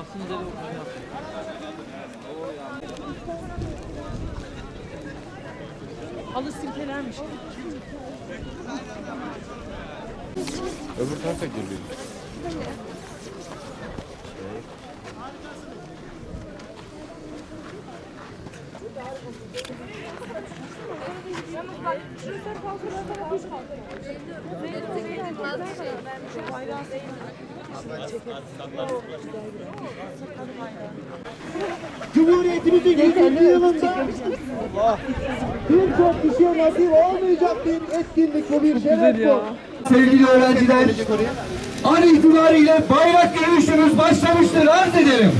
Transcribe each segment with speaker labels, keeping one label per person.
Speaker 1: Bassın dedi oynar. Halı silkelermiş.
Speaker 2: Öbür tarafa geliyor.
Speaker 3: Cumhuriyetimizin 100. yılında birçok kişiye nasip olmayacak bir etkinlik bu bir şeref bu. Sevgili öğrenciler, an itibariyle bayrak yürüyüşümüz başlamıştır arz edelim.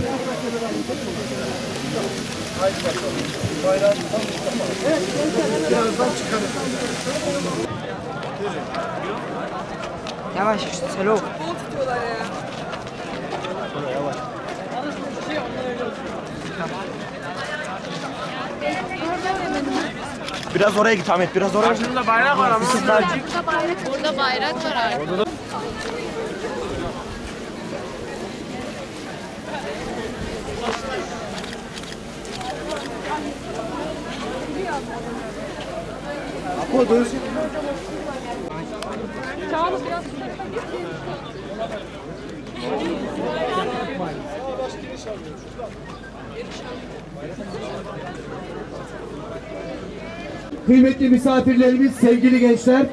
Speaker 4: Yavaş slow.
Speaker 5: Biraz oraya git Ahmet, biraz oraya git.
Speaker 1: Burada bayrak var ama.
Speaker 6: Burada bayrak var artık.
Speaker 3: Kıymetli misafirlerimiz, sevgili gençler,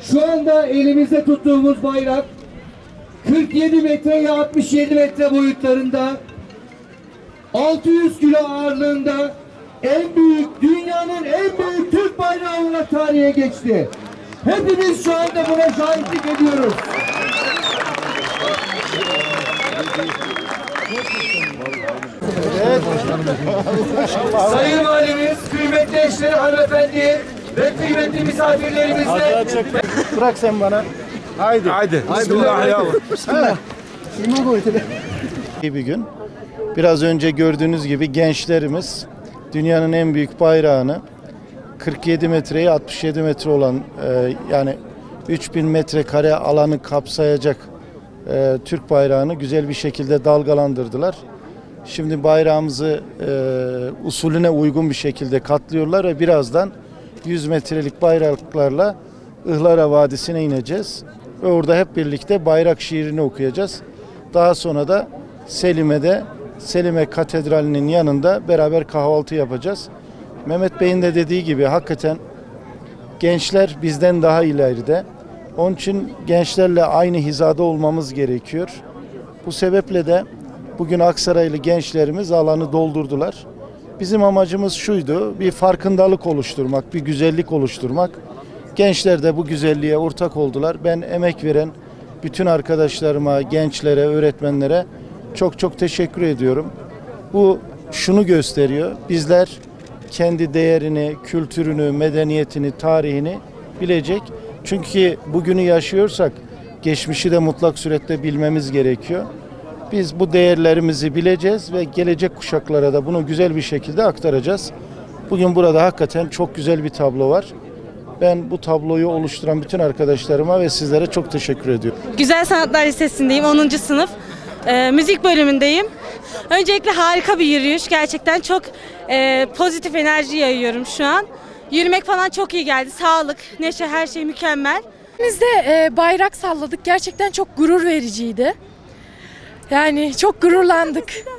Speaker 3: şu anda elimizde tuttuğumuz bayrak 47 metreye 67 metre boyutlarında 600 kilo ağırlığında en büyük, dünyanın en büyük Türk bayrağı olarak tarihe geçti. Hepimiz şu anda buna şahitlik ediyoruz. Sayın Valimiz, kıymetli eşleri hanımefendi ve kıymetli misafirlerimizle
Speaker 5: Bırak sen bana. Haydi. Haydi. Bismillah. İyi bir gün. Biraz önce gördüğünüz gibi gençlerimiz dünyanın en büyük bayrağını 47 metreye 67 metre olan e, yani 3000 metrekare alanı kapsayacak e, Türk bayrağını güzel bir şekilde dalgalandırdılar. Şimdi bayrağımızı e, usulüne uygun bir şekilde katlıyorlar ve birazdan 100 metrelik bayraklarla Ihlara Vadisi'ne ineceğiz. Ve orada hep birlikte bayrak şiirini okuyacağız. Daha sonra da Selime'de Selime Katedrali'nin yanında beraber kahvaltı yapacağız. Mehmet Bey'in de dediği gibi hakikaten gençler bizden daha ileride. Onun için gençlerle aynı hizada olmamız gerekiyor. Bu sebeple de bugün Aksaraylı gençlerimiz alanı doldurdular. Bizim amacımız şuydu, bir farkındalık oluşturmak, bir güzellik oluşturmak. Gençler de bu güzelliğe ortak oldular. Ben emek veren bütün arkadaşlarıma, gençlere, öğretmenlere çok çok teşekkür ediyorum. Bu şunu gösteriyor. Bizler kendi değerini, kültürünü, medeniyetini, tarihini bilecek. Çünkü bugünü yaşıyorsak geçmişi de mutlak surette bilmemiz gerekiyor. Biz bu değerlerimizi bileceğiz ve gelecek kuşaklara da bunu güzel bir şekilde aktaracağız. Bugün burada hakikaten çok güzel bir tablo var. Ben bu tabloyu oluşturan bütün arkadaşlarıma ve sizlere çok teşekkür ediyorum.
Speaker 7: Güzel Sanatlar Lisesi'ndeyim 10. sınıf. Ee, müzik bölümündeyim. Öncelikle harika bir yürüyüş. Gerçekten çok e, pozitif enerji yayıyorum şu an. Yürümek falan çok iyi geldi. Sağlık, neşe her şey mükemmel.
Speaker 8: Biz de e, bayrak salladık. Gerçekten çok gurur vericiydi. Yani çok gururlandık.